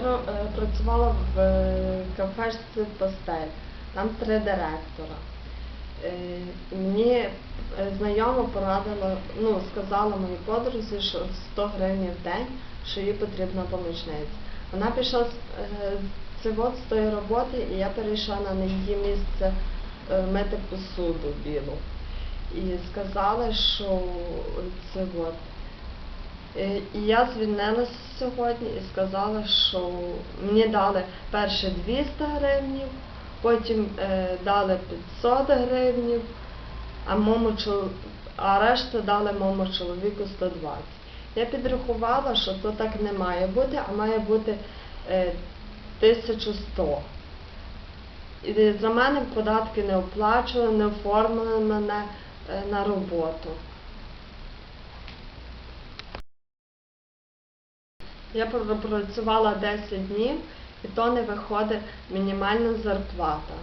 про- е, працювала в е, кафешці Пастель, там три директора. Е, Мені знайома порадила, ну, сказала моїй подрузі, що 100 гривень в день, що їй потрібна помічниця. Вона пішла з з тої роботи, і я перейшла на її місце мити посуду білу. І сказали, що це от. Е, І я звільнилася сьогодні і сказала, що мені дали перше 200 гривнів, потім е, дали 500 гривнів, а, моєму а решта дали моєму чоловіку 120. Я підрахувала, що то так не має бути, а має бути е, 1100. І за мене податки не оплачували, не оформили мене е, на роботу. Я пропрацювала 10 днів, і то не виходить мінімальна зарплата.